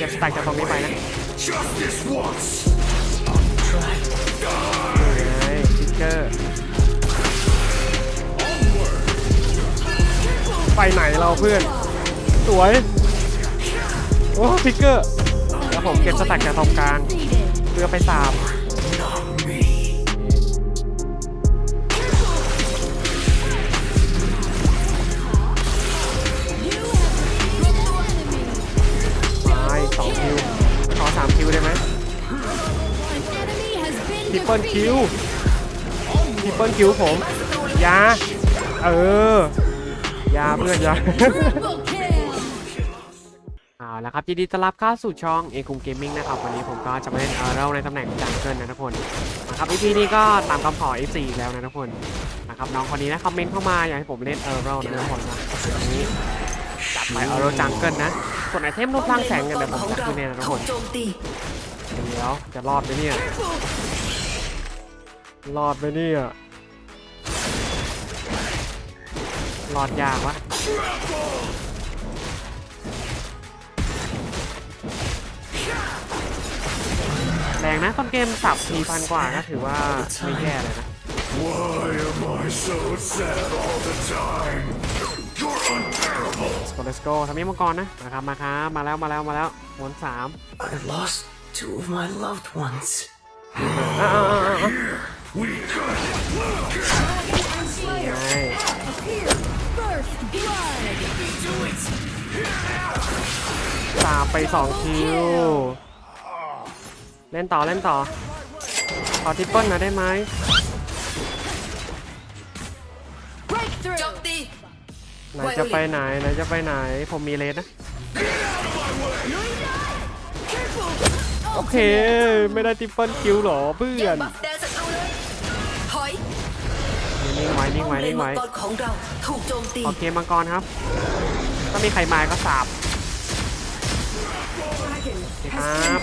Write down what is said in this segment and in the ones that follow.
เก็บสแต็กจากตรงนี้ไปนะ Justice once. ไงทิกเกอร์ ไปไหนเราเพื่อน สวย โอ้ทิกเกอร์ แล้วผมเก็บสแต็กจากตรงกลางเพื่อไปสาบ ปเปิลคิวทริปเปิลคิวผมยาเออยาเพื่อนยาเอาละครับยินดีต้อนรับเข้าสู่ช่องเอคุมเกมมิ่งนะครับ วันนี้ผมก็จะมาเล่นเออร์เราในตำแหน่งจังเกิลนะทุกคนนะครับ EP นี้ก็ตามคำขอ F4 อีกแล้วนะทุกคนนะครับน้องคนนี้นะคอมเมนต์เข้ามาอยากให้ผมเล่นเออร์เรานะทุกคนนะวันนี้จัดไปเออร์เราจังเกิลนะส่วนไอเทมรูปร่างแสงกันเดี๋ยวผมจะขึ้นเนนะทุกคนเดี๋ยวจะรอดไหมเนี่ย รอดไหมเนี่ยรอดยากวะแรงนะต้นเกมสับสี่พันกว่าก็ถือว่าไม่แย่เลยนะ Why am I so sad all the time? You're unbearable. let's go let's go ทำนี้มังกรนะนะครับมาครับมาแล้วมาแล้วมาแล้ววนสาม I lost two of my loved ones อ้าว อ้าวอ้าวอ้าว We got it. ไงสาบไปสองคิว เล่นต่อเล่นต่อ ขอทิปเปิลหนะได้ไหมโจมตีไหนจะไปไหนไหนจะไปไหน ผมมีเลสนะ โอเค ไม่ได้ทิปเปิลคิวหรอเพื่อน นิ่งไว้นิ่งไว้นิ่งไว้ป้อมเลนมังกรของเราถูกโจมตีโอเคมังกรครับ ถ้ามีใครมาก็สาบโอเคครับ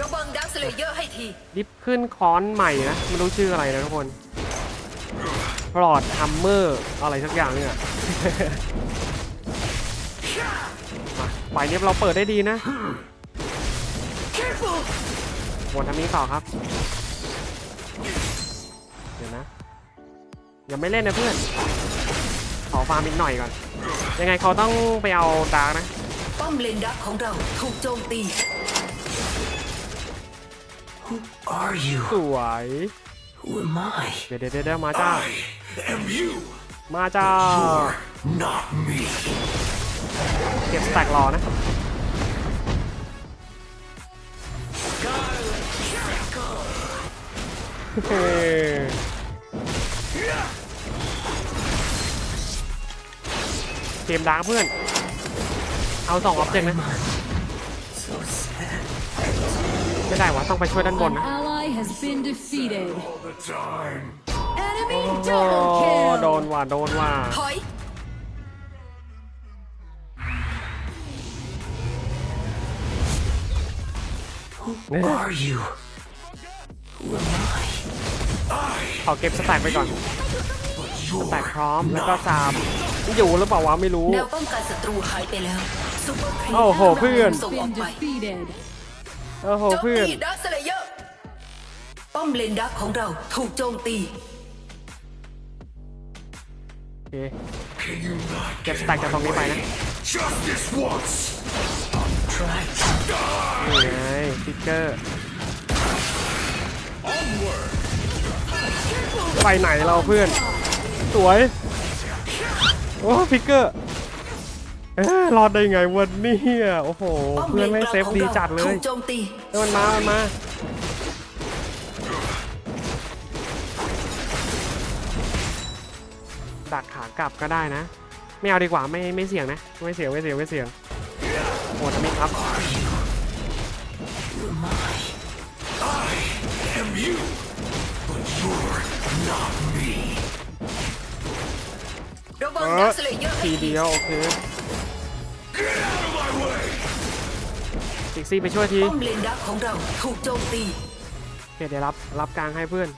ระวังดักสเลเยอร์ให้ทีรีบขึ้นค้อนใหม่นะไม่รู้ชื่ออะไรนะทุกคนปลอดทัมเมอร์อะไรสักอย่างเนี่ยมาไปเนี้ยเราเปิดได้ดีนะวนทางนี้ต่อครับ ยังไม่เล่นนะเพื่อน ขอฟาร์มอีกหน่อยก่อน ยังไงเขาต้องไปเอาดาร์กนะ ป้อมเลนดักของเราถูกโจมตี Who are you สวย Who am I เดี๋ยวเดี๋ยวเดี๋ยวมาจ้า I am you, มาจ้า not me. เก็บสแต็กรอนะเฮ้ กมดาร์กเพื่อน เอาสองออบเจกต์นะ So sad ไม่ได้วะต้องไปช่วยด้านบน An นะ ally has been defeated. All the time. Enemy โอ้ double โด kill. นว่ะโดนว่ะ ถอยเนี่ย Are you Who am I ขอเก็บสแต็กไปก่อนสแต็กพร้อมแล้วก็ซาม อยู่หรือเปล่าวะไม่รู้ แนวป้องกันศัตรูหายไปแล้วซุปเปอร์ครีโอ้โหเพื่อน ส่งออก Been ไป defeated. โอ้โหโจมเพื่อน ตีดักสเลเยอร์ป้อมเลนดักของเราถูกโจมตี โอเค Can you not เก็บ get สแต็กจากตรงนี้ไปนะ justice once? Try นี่ไงฟิกเกอร์ ไปไหนเราเพื่อน สวย โอ้ฟิกเกอร์เอ้ยรอดได้ไงวันนี้โอ้โหป้อมเพื่อนไม่ลนกลางเซฟของดีราจัดเลถูยกโจมตีเอ้ยมันมามันมาดักขากลับก็ได้นะ ไม่เอาดีกว่าไม่ไม่เสี่ยงนะ ไม่เสี่ยงไม่เสี่ยงไม่เสี่ยงโอ้ทำไมครับ เอดัอกสเลเยอร์ให้ทีทีเดียว โอเค Get out of my way. ซิกซี่ไปช่วยทีป้อมเลนดักของเราถูกโจมตีโอเคเดี๋ยวรับรับกลางให้เพื่อน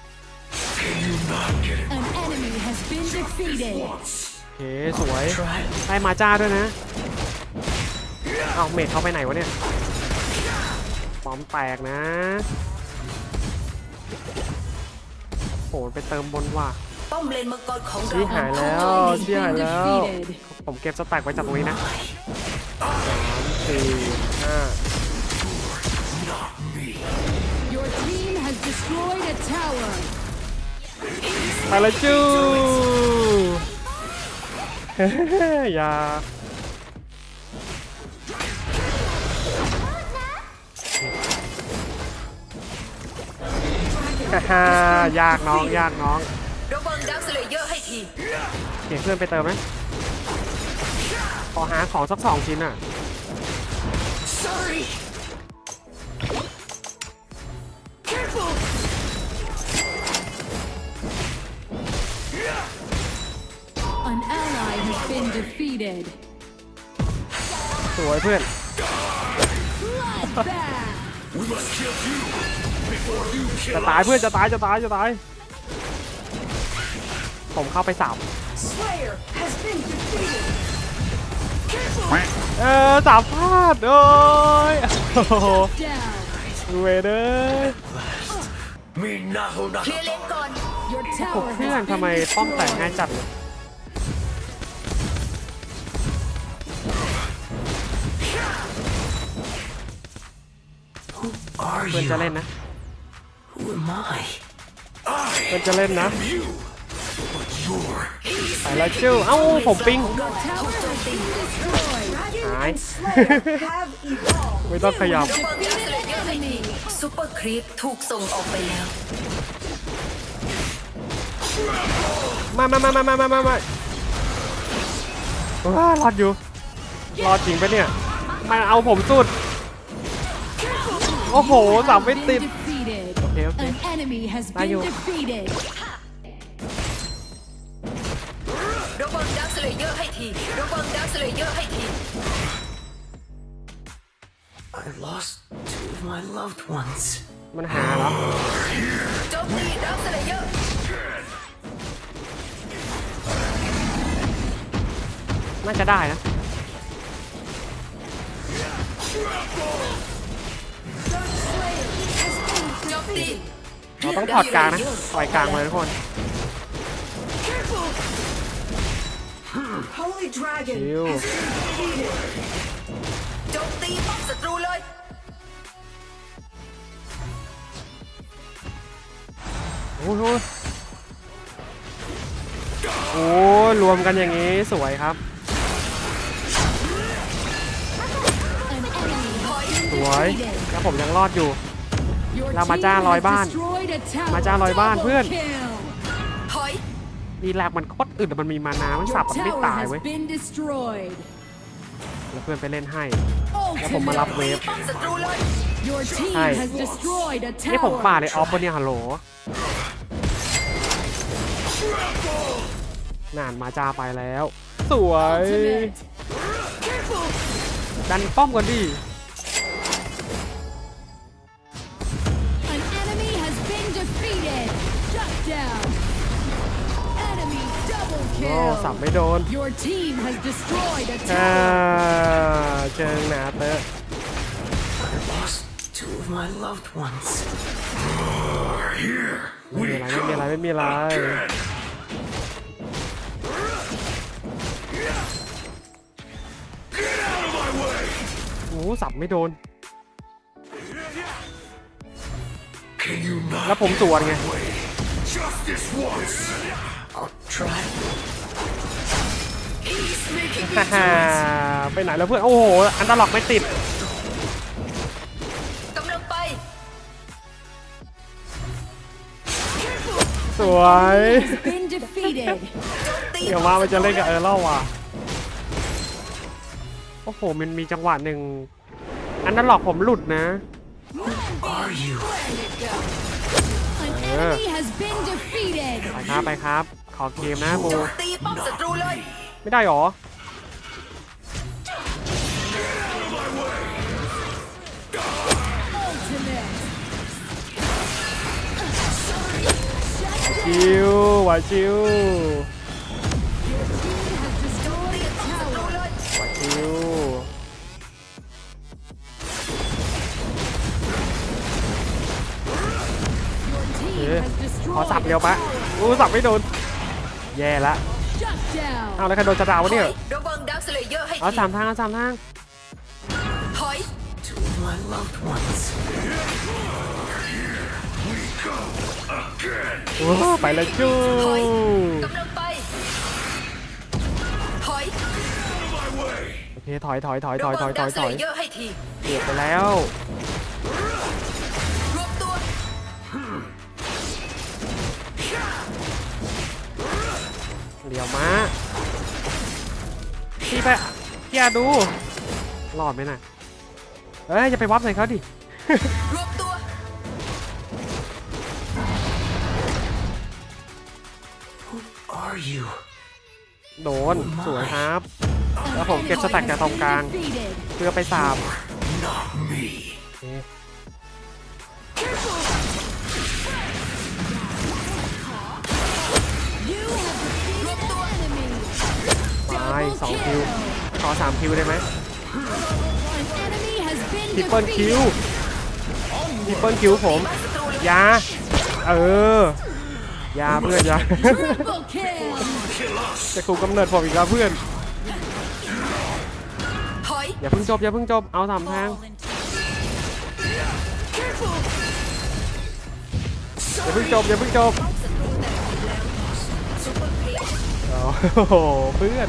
Can you not get it An enemy has been defeated. once? โอเคสวย Try ได้มาจ้าด้วยนะเอาเมดเข้าไปไหนวะเนี่ยปอมแตกนะโหไปเติมบนว่ะ ป้อมเลนมังกรของชี้เราหายแล้ว Has ชี้หาย been แล้ว defeated. ผมเก็บสแต็กไว้จากตรงนี้นะสามสี่ห้า Your team has destroyed a tower. ไปและจู้อย่าฮ่ายากน้องยากน้องระวังดักสเลเยอร์ให้ ทีเก็บเพื่อนไปเติมไหมขอหาของสักสองชิ้นอะ sorry careful An ally has been defeated. สวยเพื่อน Bloodbath. We must kill you before you จะ kill ตาย us. เพื่อนจะตายจะตายจะตาย ผมเข้าไปสับ Slayer has been defeated careful เออสับพลาดโอ้ยโอ้โห Down. เวเดอร์ Me naho เคลียร์เลน naho. ก่อน Your ผม tower เพื่อน has ทำไม been ป้อมแตก destroyed. ง่ายจัดเลย Are เพื่อน you? จะเล่นนะ Who am I? เพื่อนจะเล่นนะ You. You're ไปแล้วชิวเอ้าผมปิ้งหาย ไม่ต้องขยับซูเปอร์ครีปถูกส่งออกไปแล้ว มามามามามามามาว้ารอดอยู่ รอจริงปะเนี่ยมันเอาผมสุด โอ้โหสับไม่ติดโอเคโอเคได้อยู่ เลเยอร์ให้ที ระวังดักสเลเยอร์ให้ที I lost two of my loved ones. มันหาแล้วโจมตีดักสเลเยอร์ น่าจะได้นะโจมตีเราต้องถอดกลางนะ ปล่อยกลางเลยทุกคน Holy Dragon ชิวโจมตีป้อมศัตรูเลย โอ้โหโอ้ยรวมกันอย่างนี้สวยครับ An enemy has ส been วย defeated. แล้วผมยังรอดอยู่ Your เรามา team จ้า has ร้อยบ้าน destroyed a tower. มาจ้าร้อยบ้าน Double เพื่อน kill. ถอยมีแลกมันโคตรอึดแต่มันมีมานามันสับ Your มันไม่ tower ตาย has เว้ย been destroyed. แล้วเพื่อนไปเล่นให้ Ultimate. แล้วผมมารับเวฟป้อมศัตรูเลย Your team Hi. has destroyed a นี่ผมป่า tower. เลยออฟปะเนี่ยฮัลโหลนานมาจ้าไปแล้ว สวย Ultimate. ดันป้อมกันดิ โอ้ kill. สับไม่โดน Your team has destroyed a อ่า tower. เชิงหนาเตอะ I lost two of my loved ones. Here ไม่มีอะไรไม่มีอะไรไม่มีอะไร out of my way. โอ้โหสับไม่โดน Can you not แล้วผมสวนไง way? Just this once. I'll try. ฮ่าฮ่าไปไหนแล้วเพื่อน โอ้โห อันตรล็อกไม่ติด กำลังไปสวย Has been defeated. ตีเดี๋ยวว่ามันจะเล่นกับเออร์เล่าว่ะ โอ้โห มันมีจังหวะหนึ่ง อันนั้นหลอกผมหลุดนะ Are you? An enemy has been defeated. ไปครับ ไปครับ ขอเกมนะโมรูไม่ได้หรอ ชิวไหวชิวไหวชิวขอสับเร็วปะอู้สับไม่โดน แย่ละ Shut down. เอาแล้วใครโดนจะดาวะเนี่ยระวังดักสเลเยอร์ให้เอาทีสามทางเอาสามทางถอย My loved ones. Again. โอ้ไปเลยจู้ถอยกำลังไป ถอย My way. โอเคถอยถอยถอยถระอยถวัองยถดัอกยสถเลอยเยอร์ให้ทีเกียบไปแล้ว เหลียวมาพี่ไปพี่อาดูรอดไหมน่ะเอ้ยจะไปวับใส่เขาดิรวบตัว Are you? โดนสวยครับ แล้วผมเก็บสแต็กจากตรงกลาง Defeated. เพื่อไปสาม Not me. โอเค ไปสองคิว ขอสามคิวได้ไหม An enemy has been ทริปเปิลคิว defeated. ทริปเปิลคิวผม ยา เออ ยาเพื่อนยา Triple kill. Kill us. จะคุมกำเนิดผมอีกแล้วเพื่อนถอยอย่าเพิ่งจบอย่าเพิ่งจบ เอาสามทางอย่าเพิ่งจบอย่าเพิ่งจบศัตรูแตกอีกแล้วซุปเปอร์ครีปโอ้โหเพื่อน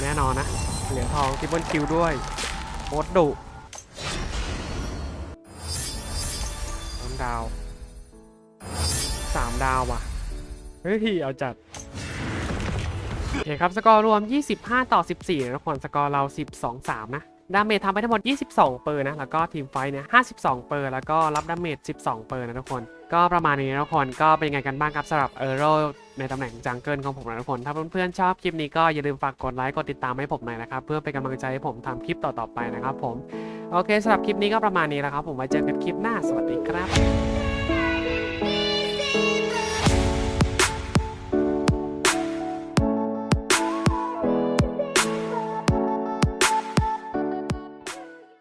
แน่นอนนะ เหรียญทองทิปเปิลคิวด้วยโคตรดุสามดาวสามดาวว่ะ เฮ้ย เอาจัด โอเคครับ สกอร์รวม 25 ต่อ 14 นะทุกคน สกอร์เรา 12 3 นะ ดาเมจทำไปทั้งหมด 22 เปอร์นะ แล้วก็ทีมไฟเนี่ย 52 เปอร์ แล้วก็รับดาเมจ 12 เปอร์นะทุกคน ก็ประมาณนี้นะทุกคน ก็เป็นยังไงกันบ้างครับสำหรับเออร์โรในตำแหน่งจังเกิลของผมนะทุกคน ถ้าเพื่อนๆชอบคลิปนี้ก็อย่าลืมฝากกดไลค์ กดติดตามให้ผมหน่อยนะครับ เพื่อเป็นกำลังใจให้ผมทำคลิปต่อๆไปนะครับผม โอเคสำหรับคลิปนี้ก็ประมาณนี้แล้วครับ ผมไว้เจอกันคลิปหน้า สวัสดีครับ